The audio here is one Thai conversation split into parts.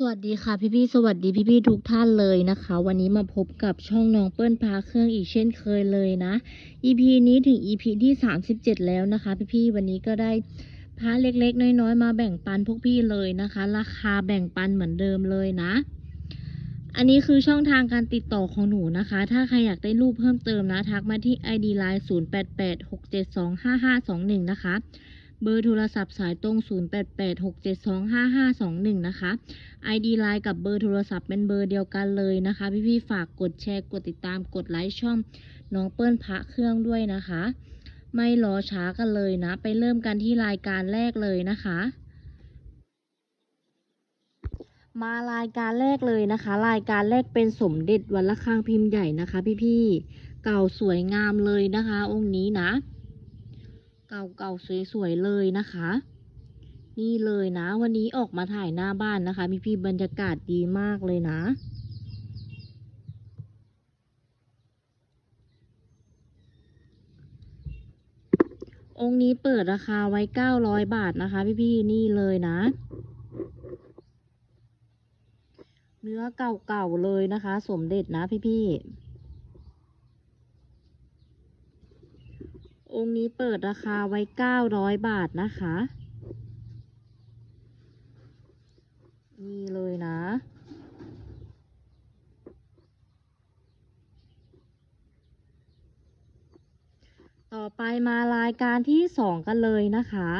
สวัสดีค่ะพี่ๆสวัสดีพี่ๆทุกท่านเลยนะคะ วันนี้มาพบกับช่องน้องเปิ้ลพาเครื่องอีกเช่นเคยเลยนะ EP นี้ถึง EP ที่ 37 แล้วนะคะ พี่ๆวันนี้ก็ได้พาเล็กๆ น้อยๆ มาแบ่งปันพวกพี่เลยนะคะ ราคาแบ่งปันเหมือนเดิมเลยนะ อันนี้คือช่องทางการติดต่อของหนูนะคะ ถ้าใครอยากได้รูปเพิ่มเติมนะ ทักมาที่ ID Line 0886725521 นะคะ เบอร์โทรศัพท์สายตรง 0886725521 นะคะ ID Line กับเบอร์โทรศัพท์เป็นเบอร์เดียวกันเลยนะคะ พี่ๆฝากกดแชร์กดติดตามกดไลค์ช่องน้องเปิ้ลพระเครื่องด้วยนะคะ ไม่รอช้ากันเลยนะ ไปเริ่มกันที่รายการแรกเลยนะคะมารายการแรกเลยนะคะ รายการแรกเป็นสมเด็จวัดระฆังพิมพ์ใหญ่นะคะ พี่ๆเก่าสวยงามเลยนะคะ องค์นี้นะ เก่าเก่าๆสวยๆเลยนะคะ นี่เลยนะ วันนี้ออกมาถ่ายหน้าบ้านนะคะพี่พี่บรรยากาศดีมากเลยนะองค์นี้เปิดราคาไว้ 900 บาทนะคะ พี่พี่ๆนี่เลยนะ เนื้อเก่าๆเลยนะคะ สมเด็จนะพี่พี่ๆ องค์นี้เปิดราคาไว้ 900 บาทนะคะ นี่เลยนะ ต่อไปมารายการที่สองกันเลยนะคะ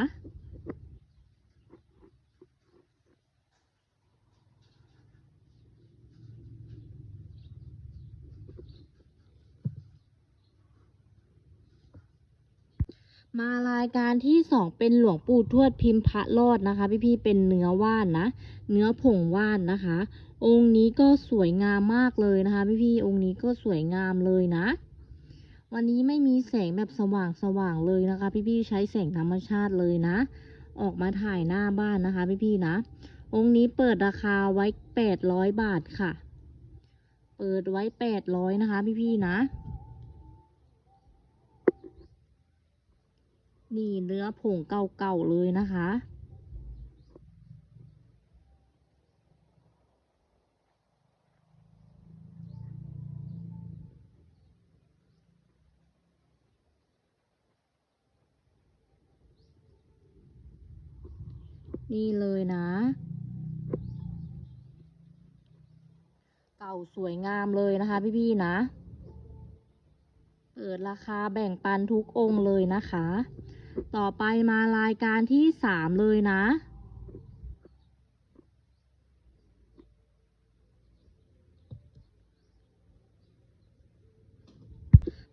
มารายการที่สองเป็นหลวงปู่ทวดพิมพ์พระรอดนะคะ พี่ๆเป็นเนื้อว่านนะ เนื้อผงว่านนะคะ องค์นี้ก็สวยงามมากเลยนะคะ พี่ๆองค์นี้ก็สวยงามเลยนะ วันนี้ไม่มีแสงแบบสว่างสว่างๆเลยนะคะ พี่ๆใช้แสงธรรมชาติเลยนะ ออกมาถ่ายหน้าบ้านนะคะ พี่ๆนะ องค์นี้เปิดราคาไว้แปดร้อยบาทค่ะ เปิดไว้แปดร้อยนะคะ พี่ๆนะ นี่เนื้อผงเก่าๆเลยนะคะ นี่เลยนะ เก่าสวยงามเลยนะคะพี่ๆนะ เปิดราคาแบ่งปันทุกองค์เลยนะคะ ต่อไปมารายการที่สามเลยนะ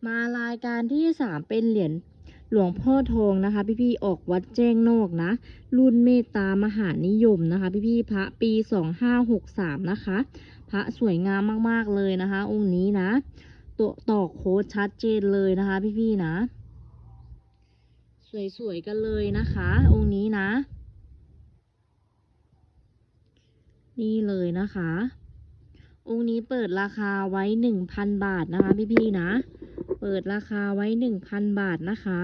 มารายการที่สามเป็นเหรียญหลวงพ่อทองนะคะ พี่ๆออกวัดแจ้งนอกนะ รุ่นเมตตามหานิยมนะคะ พี่ๆพระปีสองห้าหกสามนะคะ พระสวยงามมาก ๆ เลยนะคะ องค์นี้นะ ตัวต่อโค้ดชัดเจนเลยนะคะ พี่ๆนะ สวยๆกันเลยนะคะ องค์นี้นะ นี่เลยนะคะ องค์นี้เปิดราคาไว้หนึ่งพันบาทนะคะพี่ๆนะ เปิดราคาไว้หนึ่งพันบาทนะคะ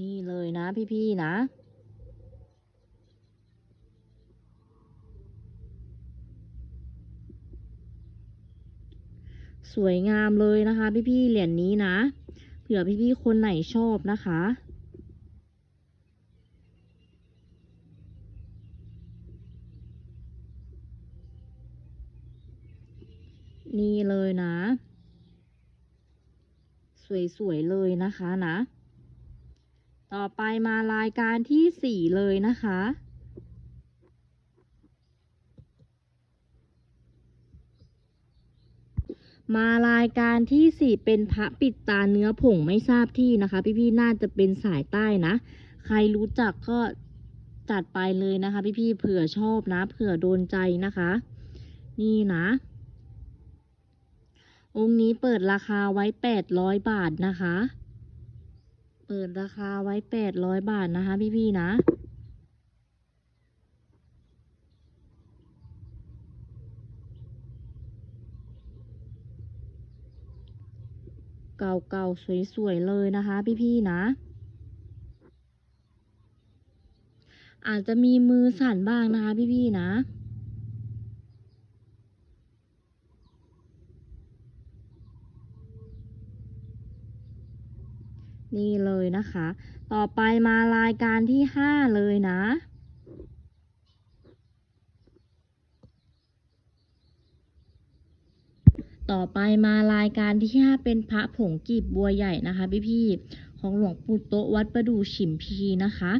นี่เลยนะพี่ๆนะสวยงามเลยนะคะ พี่ๆเหรียญนี้นะ ผื่อพี่ๆคนไหนชอบนะคะ นี่เลยนะ สวยๆเลยนะคะนะ ต่อไปมารายการที่สี่เลยนะคะ มารายการที่สี่เป็นพระปิดตาเนื้อผงไม่ทราบที่นะคะ พี่ๆน่าจะเป็นสายใต้นะ ใครรู้จักก็จัดไปเลยนะคะ พี่ๆเผื่อชอบนะ เผื่อโดนใจนะคะ นี่นะ องค์นี้เปิดราคาไว้แปดร้อยบาทนะคะ เปิดราคาไว้แปดร้อยบาทนะคะ พี่ๆนะ เก่าๆ สวยๆ เลยนะคะ พี่ๆ นะ อาจจะมีมือสั่นบ้างนะคะ พี่ๆ นะนี่เลยนะคะ ต่อไปมารายการที่ห้าเลยนะ ต่อไปมารายการที่ห้าเป็นพระผงกีบบัวใหญ่นะคะพี่ๆของหลวงปู่โตวัดประดู่ฉิมพีนะคะ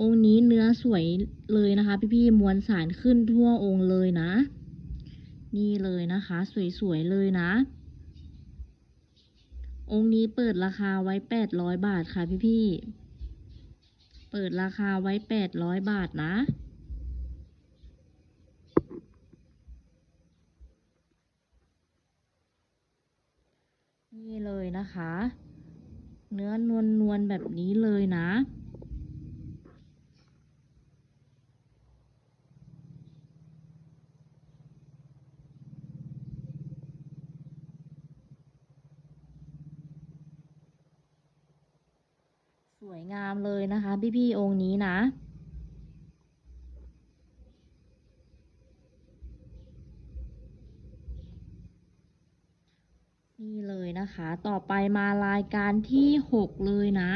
องค์นี้เนื้อสวยเลยนะคะ พี่ๆมวลสารขึ้นทั่วองค์เลยนะ นี่เลยนะคะ สวยๆเลยนะ องค์นี้เปิดราคาไว้แปดร้อยบาทค่ะพี่ๆเปิดราคาไว้แปดร้อยบาทนะ นี่เลยนะคะ เนื้อนวลนวลแบบนี้เลยนะ สวยงามเลยนะคะ พี่ๆองค์นี้นะ นี่เลยนะคะ ต่อไปมารายการที่หกเลยนะ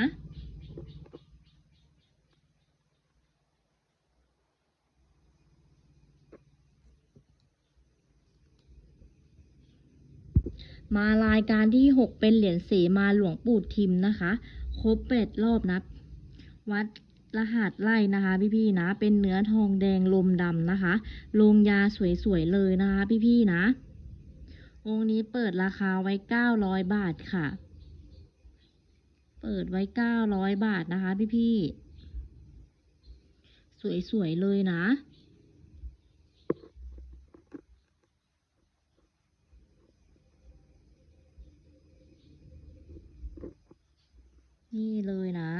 มารายการที่หกเป็นเหรียญเสมาหลวงปู่ทิมนะคะ ครบแปดรอบนะ วัดรหัสไล่นะคะพี่ๆนะ เป็นเนื้อทองแดงลมดำนะคะ ลงยาสวยๆเลยนะคะพี่ๆนะ องนี้เปิดราคาไว้เก้าร้อยบาทค่ะ เปิดไว้เก้าร้อยบาทนะคะพี่ๆสวย ๆ เลยนะ นี่เลยนะ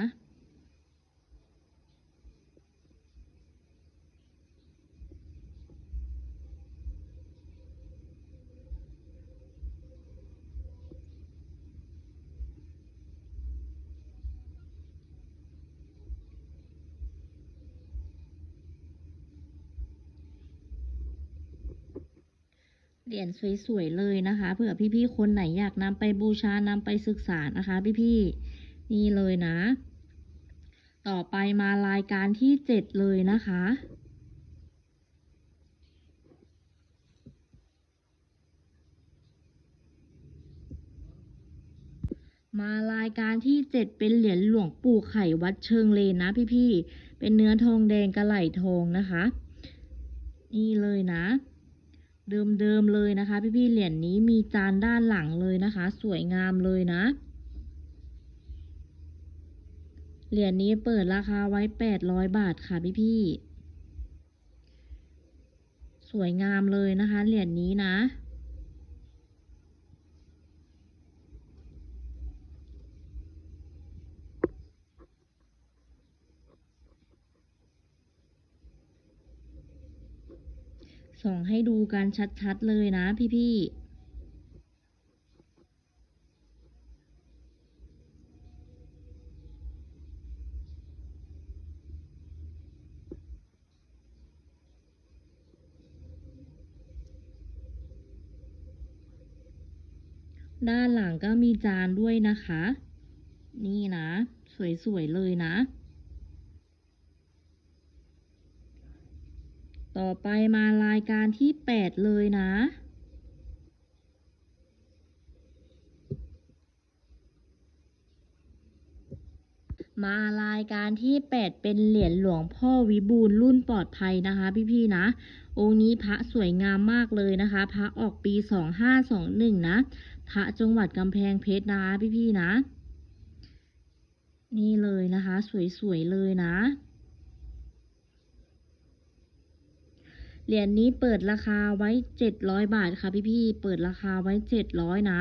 เหรียญสวยๆเลยนะคะ เผื่อพี่ๆคนไหนอยากนำไปบูชานำไปศึกษานะคะ พี่ๆนี่เลยนะ ต่อไปมารายการที่เจ็ดเลยนะคะมารายการที่เจ็ดเป็นเหรียญหลวงปู่ไข่วัดเชิงเลนนะพี่ๆ เป็นเนื้อทองแดงกระไหลทองนะคะ นี่เลยนะ เดิมๆเลยนะคะ พี่ๆเหรียญนี้มีจานด้านหลังเลยนะคะ สวยงามเลยนะ เหรียญนี้เปิดราคาไว้แปดร้อยบาทค่ะพี่ๆสวยงามเลยนะคะ เหรียญนี้นะ ส่องให้ดูกันชัดๆเลยนะพี่ๆด้านหลังก็มีจานด้วยนะคะ นี่นะ สวย ๆ เลยนะ ต่อไปมารายการที่แปดเลยนะ มารายการที่แปดเป็นเหรียญหลวงพ่อวิบูลรุ่นปลอดภัยนะคะพี่ๆนะ องค์นี้พระสวยงามมากเลยนะคะ พระออกปีสองห้าสองหนึ่งนะ พระจังหวัดกำแพงเพชรนะพี่ๆนะ นี่เลยนะคะ สวยๆเลยนะ เหรียญนี้เปิดราคาไว้เจ็ดร้อยบาทค่ะพี่ๆ เปิดราคาไว้เจ็ดร้อยนะ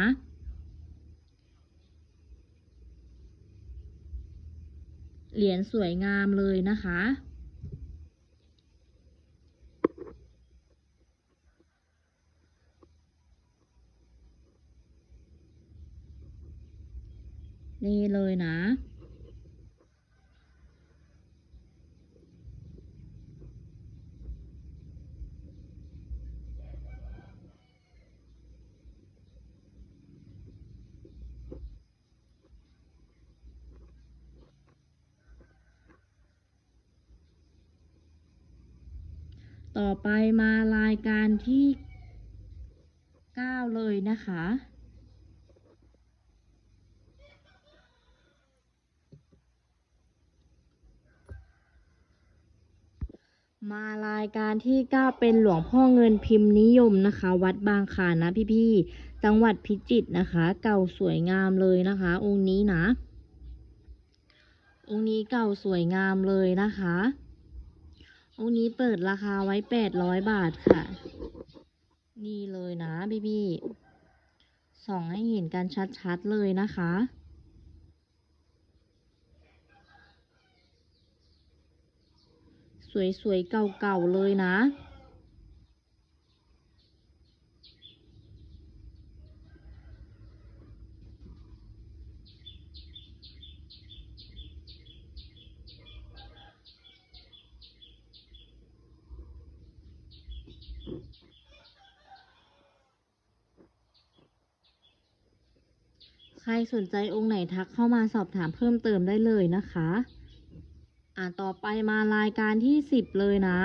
เหรียญสวยงามเลยนะคะนี่เลยนะ ต่อไปมารายการที่เก้าเลยนะคะ มารายการที่เก้าเป็นหลวงพ่อเงินพิมพ์นิยมนะคะ วัดบางคลานนะพี่ๆ จังหวัดพิจิตรนะคะ เก่าสวยงามเลยนะคะ องค์นี้นะ องค์นี้เก่าสวยงามเลยนะคะ องค์นี้เปิดราคาไว้แปดร้อยบาทค่ะ นี่เลยนะพี่ๆส่องให้เห็นกันชัดๆเลยนะคะ สวยๆเก่าๆเลยนะ ใครสนใจองค์ไหนทักเข้ามาสอบถามเพิ่มเติมได้เลยนะคะ อ่าต่อไปมารายการที่สิบเลยนะ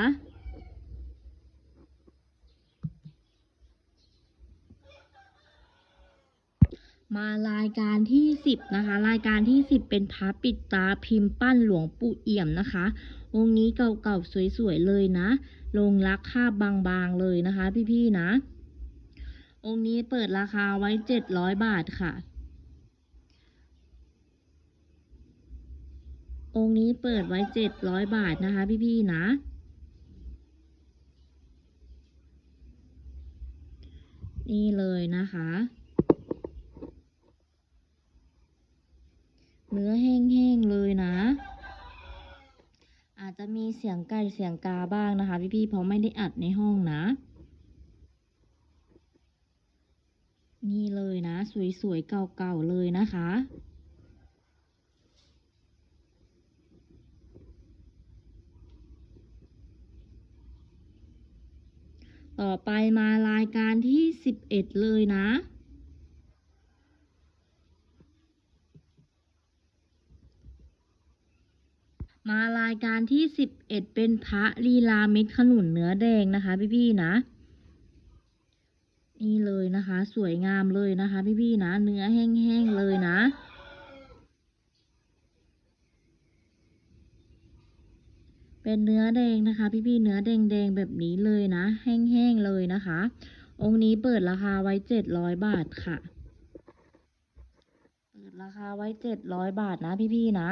มารายการที่สิบนะคะ รายการที่สิบเป็นพระปิดตาพิมพ์ปั้นหลวงปู่เอี่ยมนะคะ องค์นี้เก่าๆสวยๆเลยนะลงรักคาบบางๆเลยนะคะ พี่ๆนะองค์นี้เปิดราคาไว้เจ็ดร้อยบาทค่ะ องค์นี้เปิดไว้เจ็ดร้อยบาทนะคะ พี่ๆนะ นี่เลยนะคะ เนื้อแห้งๆเลยนะ อาจจะมีเสียงไก่เสียงกาบ้างนะคะ พี่ๆเพราะไม่ได้อัดในห้องนะนี่เลยนะ สวยๆเก่าๆเลยนะคะ ต่อไปมารายการที่สิบเอ็ดเลยนะ มารายการที่สิบเอ็ดเป็นพระลีลาเม็ดขนุนเนื้อแดงนะคะ พี่ๆนะ นี่เลยนะคะ สวยงามเลยนะคะ พี่ๆนะ เนื้อแห้งๆเลยนะ เป็นเนื้อแดงนะคะ พี่ๆเนื้อแดงๆแบบนี้เลยนะ แห้งๆเลยนะคะ องค์นี้เปิดราคาไว้เจ็ดร้อยบาทค่ะ เปิดราคาไว้เจ็ดร้อยบาทนะพี่ๆนะ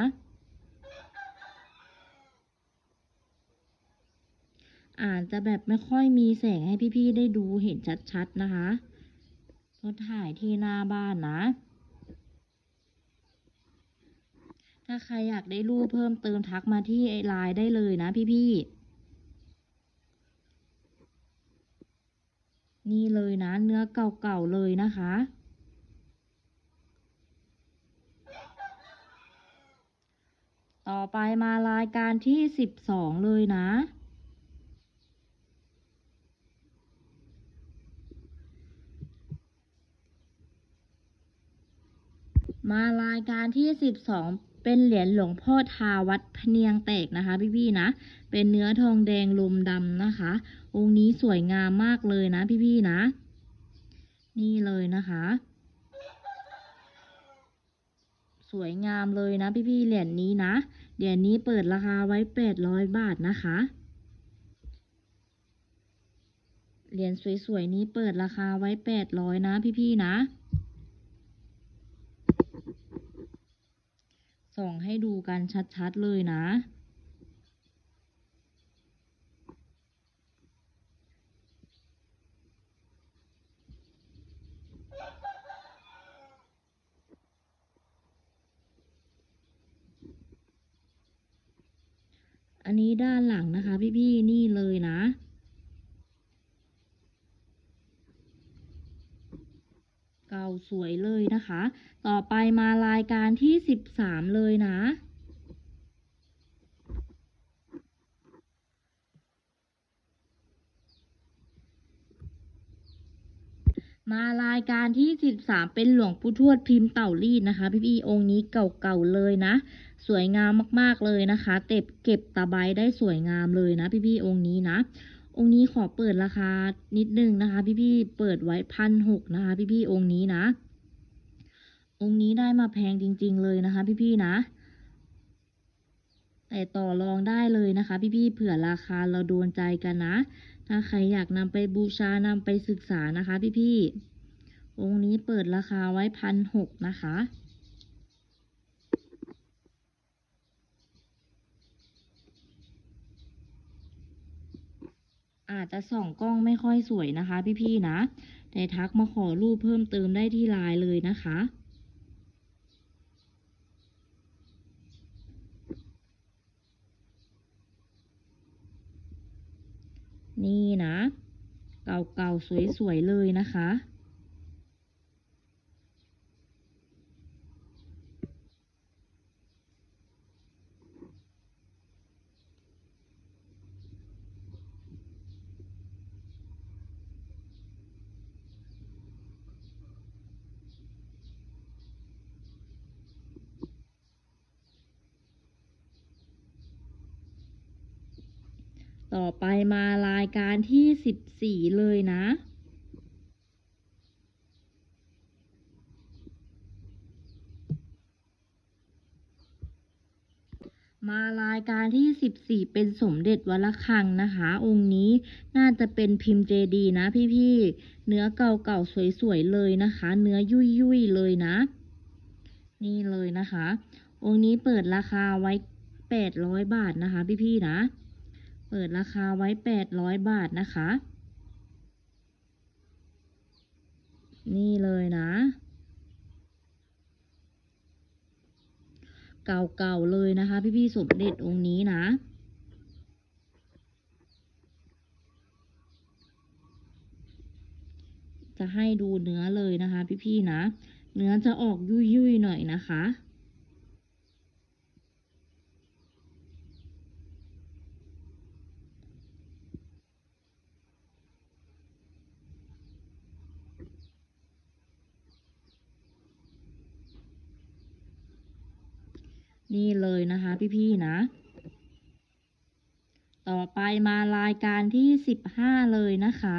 อาจจะแบบไม่ค่อยมีแสงให้พี่ๆได้ดูเห็นชัดๆนะคะก็ถ่ายที่หน้าบ้านนะ ถ้าใครอยากได้รูปเพิ่มเติมทักมาที่ไลน์ได้เลยนะพี่ๆ นี่เลยนะเนื้อเก่าๆเลยนะคะ ต่อไปมารายการที่สิบสองเลยนะมารายการที่สิบสอง เป็นเหรียญหลวงพ่อทาวัดพเนียงแตกนะคะ พี่ๆนะ เป็นเนื้อทองแดงลมดำนะคะ องค์นี้สวยงามมากเลยนะ พี่ๆนะ นี่เลยนะคะ สวยงามเลยนะ พี่ๆเหรียญนี้นะ เหรียญนี้เปิดราคาไว้แปดร้อยบาทนะคะเหรียญสวยๆนี้เปิดราคาไว้แปดร้อยนะพี่ๆนะ ส่องให้ดูกันชัดๆเลยนะ อันนี้ด้านหลังนะคะพี่ๆนี่เลยนะ เก่า สวยเลยนะคะ ต่อไปมารายการที่สิบสามเลยนะมารายการที่สิบสามเป็นหลวงปู่ทวดพิมพ์เต่ารีดนะคะ พี่ๆองค์นี้เก่าๆเลยนะ สวยงามมากๆเลยนะคะเก็บเก็บตะไบได้สวยงามเลยนะ พี่ๆองค์นี้นะ องค์นี้ขอเปิดราคานิดนึงนะคะ พี่ๆเปิดไว้พันหกนะคะ พี่ๆองค์นี้นะ องค์นี้ได้มาแพงจริง ๆ เลยนะคะ พี่ๆนะแต่ต่อรองได้เลยนะคะ พี่ๆเผื่อราคาเราโดนใจกันนะ ถ้าใครอยากนำไปบูชานำไปศึกษานะคะ พี่ๆองค์นี้เปิดราคาไว้พันหกนะคะ อาจจะส่องกล้องไม่ค่อยสวยนะคะ พี่ๆนะ แต่ทักมาขอรูปเพิ่มเติมได้ที่ไลน์เลยนะคะนี่นะ เก่าๆ สวยๆ เลยนะคะ ต่อไปมาราย การที่สิบสี่เลยนะ มารายการที่สิบสี่เป็นสมเด็จวัดระฆังนะคะ องค์นี้น่าจะเป็นพิมพ์เจดีนะพี่ๆ เนื้อเก่าๆ สวยๆ เลยนะคะ เนื้อยุ่ยๆ เลยนะ นี่เลยนะคะ องค์นี้เปิดราคาไว้แปดร้อยบาทนะคะพี่ๆ นะ เปิดราคาไว้แปดร้อยบาทนะคะ นี่เลยนะ เก่าๆเลยนะคะ พี่ๆสมเด็จองค์นี้นะจะให้ดูเนื้อเลยนะคะ พี่ๆนะ เนื้อจะออกยุ่ยๆหน่อยนะคะ นี่เลยนะคะพี่ๆนะ ต่อไปมารายการที่สิบห้าเลยนะคะ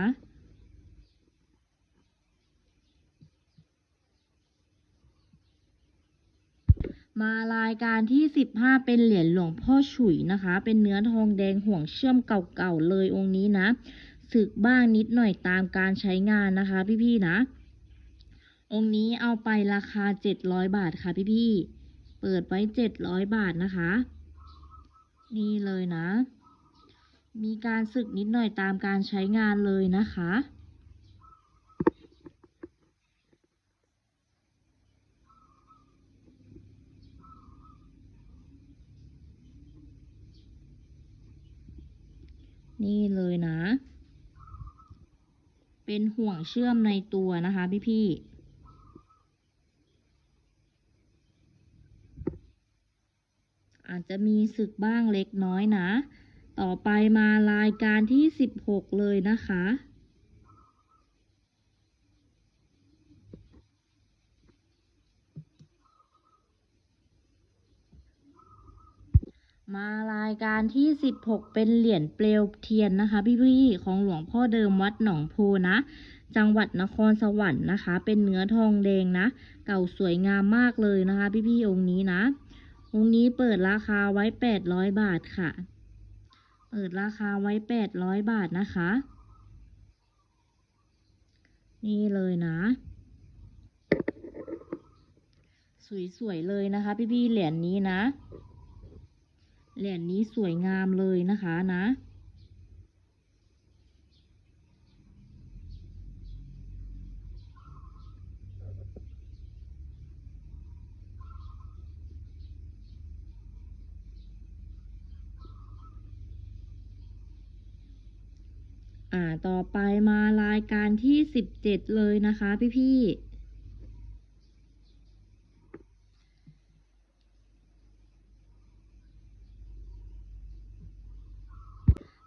มารายการที่สิบห้าเป็นเหรียญหลวงพ่อฉุยนะคะ เป็นเนื้อทองแดงห่วงเชื่อมเก่าๆเลยองค์นี้นะสึกบ้างนิดหน่อยตามการใช้งานนะคะพี่ๆนะ องค์นี้เอาไปราคาเจ็ดร้อยบาทค่ะพี่ๆ เปิดไว้เจ็ดร้อยบาทนะคะ นี่เลยนะ มีการสึกนิดหน่อยตามการใช้งานเลยนะคะ นี่เลยนะ เป็นห่วงเชื่อมในตัวนะคะพี่ๆ อา จะมีสึกบ้างเล็กน้อยนะ ต่อไปมารายการที่สิบหกเลยนะคะ มารายการที่สิบหกเป็นเหรียญเปลวเทียนนะคะพี่ๆของหลวงพ่อเดิมวัดหนองโพนะจังหวัดนครสวรรค์นะคะ เป็นเนื้อทองแดงนะ เก่าสวยงามมากเลยนะคะ พี่ๆองค์นี้นะ องค์นี้เปิดราคาไว้แปดร้อยบาทค่ะ เปิดราคาไว้แปดร้อยบาทนะคะ นี่เลยนะ สวยๆเลยนะคะ พี่ๆเหรียญนี้นะ เหรียญนี้สวยงามเลยนะคะนะ ต่อไปมารายการที่สิบเจ็ดเลยนะคะพี่ๆ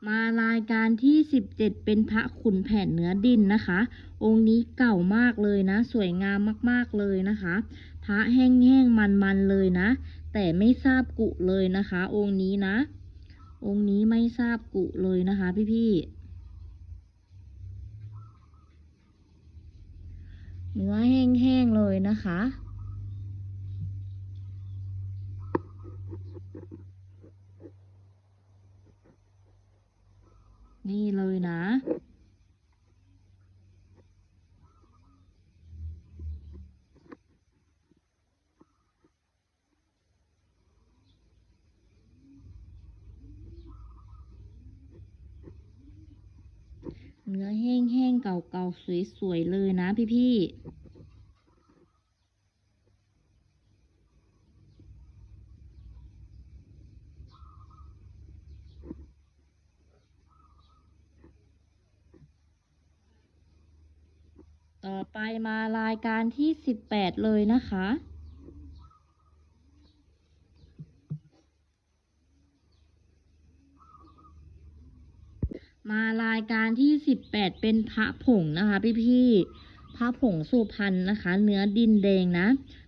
มารายการที่สิบเจ็ดเป็นพระขุนแผนเนื้อดินนะคะ องค์นี้เก่ามากเลยนะ สวยงามมากๆเลยนะคะ พระแห้งๆมันๆเลยนะ แต่ไม่ทราบกุเลยนะคะ องค์นี้นะ องค์นี้ไม่ทราบกุเลยนะคะพี่ เนื้อแห้งๆเลยนะคะ นี่เลยนะ เนื้อแห้งๆ เก่าๆ สวยๆ เลยนะพี่ๆต่อไปมารายการที่สิบแปดเลยนะคะ มารายการที่สิบแปดเป็นพระผงนะคะ พี่ๆพระผงสุพรรณนะคะ เนื้อดินแดงนะ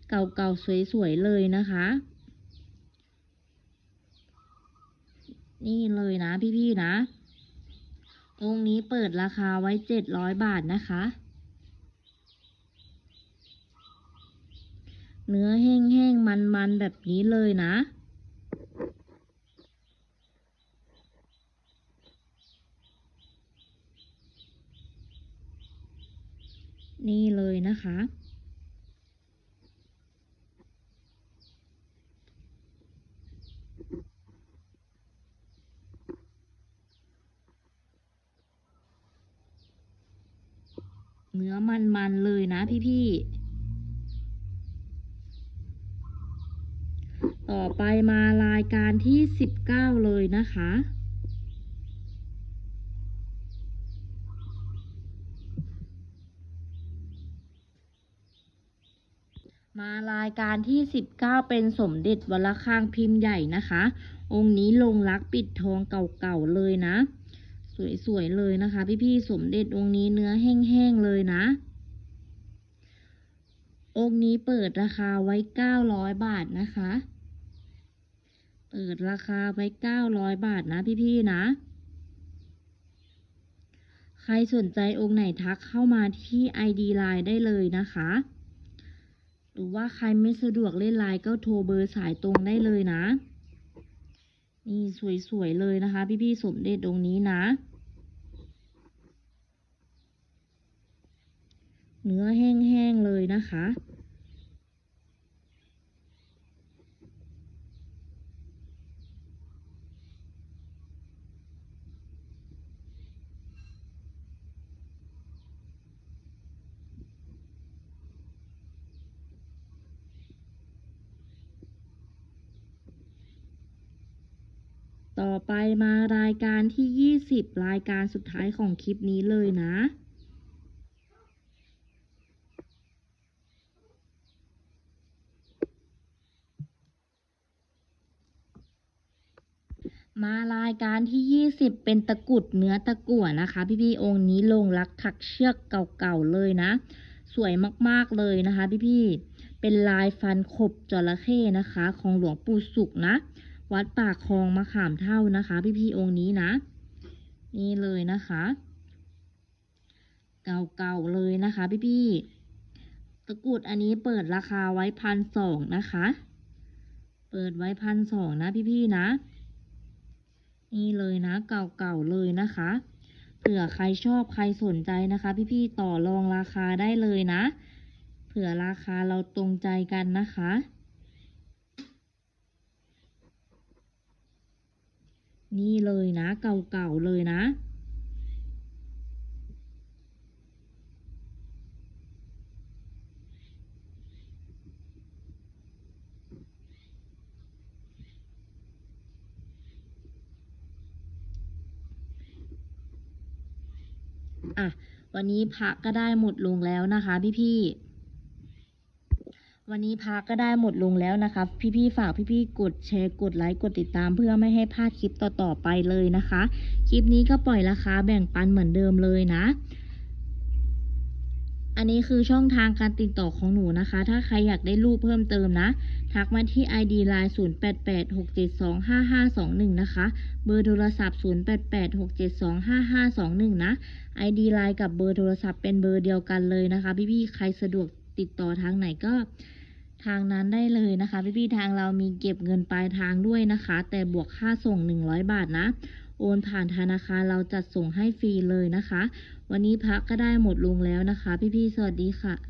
เก่าๆสวยๆเลยนะคะ นี่เลยนะพี่ๆนะองค์นี้เปิดราคาไว้เจ็ดร้อยบาทนะคะ เนื้อแห้งๆมันๆแบบนี้เลยนะ นี่เลยนะคะ เนื้อมันๆเลยนะพี่ๆต่อไปมารายการที่สิบเก้าเลยนะคะ มารายการที่สิบเก้าเป็นสมเด็จวัดระฆังพิมพ์ใหญ่นะคะ องค์นี้ลงรักปิดทองเก่าๆเลยนะ สวยๆเลยนะคะ พี่ๆสมเด็จองค์นี้เนื้อแห้งๆเลยนะ องค์นี้เปิดราคาไว้เก้าร้อยบาทนะคะ เปิดราคาไว้เก้าร้อยบาทนะพี่ๆนะใครสนใจองค์ไหนทักเข้ามาที่ ID Line ได้เลยนะคะ รือว่าใครไม่สะดวกเล่นไลน์ก็โทรเบอร์สายตรงได้เลยนะ นี่สวยๆเลยนะคะ พี่ๆสมเด็จตรงนี้นะ เนื้อแห้งๆเลยนะคะ ต่อไปมารายการที่ 20 รายการสุดท้ายของคลิปนี้เลยนะมารายการที่ 20 เป็นตะกุดเนื้อตะกั่วนะคะ พี่ๆองค์นี้ลงรักถักเชือกเก่าๆเลยนะ สวยมากๆเลยนะคะ พี่ๆเป็นลายฟันขบจระเข้นะคะ ของหลวงปู่สุขนะ วัดปากคลองมะขามเท่านะคะ พี่ๆองค์นี้นะ นี่เลยนะคะ เก่าๆเลยนะคะ พี่ๆตะกรุดอันนี้เปิดราคาไว้พันสองนะคะ เปิดไว้พันสองนะพี่ๆนะ นี่เลยนะ เก่าๆเลยนะคะเผื่อใครชอบใครสนใจนะคะ พี่ๆต่อรองราคาได้เลยนะ เผื่อราคาเราตรงใจกันนะคะ นี่เลยนะ เก่าๆเลยนะ อะ วันนี้พักก็ได้หมดลงแล้วนะคะพี่ๆ วันนี้พักก็ได้หมดลงแล้วนะคะพี่ๆฝากพี่ๆกดแชร์กดไลค์กดติดตามเพื่อไม่ให้พลาดคลิปต่อๆไปเลยนะคะ คลิปนี้ก็ปล่อยราคาแบ่งปันเหมือนเดิมเลยนะ อันนี้คือช่องทางการติดต่อของหนูนะคะ ถ้าใครอยากได้รูปเพิ่มเติมนะ ทักมาที่ ID Line 0886725521 นะคะ เบอร์โทรศัพท์ 0886725521 นะ ID Line กับเบอร์โทรศัพท์เป็นเบอร์เดียวกันเลยนะคะ พี่ๆใครสะดวกติดต่อทางไหนก็ ทางนั้นได้เลยนะคะ พี่ๆทางเรามีเก็บเงินปลายทางด้วยนะคะ แต่บวกค่าส่ง 100 บาทนะ โอนผ่านธนาคารเราจัดส่งให้ฟรีเลยนะคะ วันนี้พักก็ได้หมดลงแล้วนะคะ พี่ๆสวัสดีค่ะ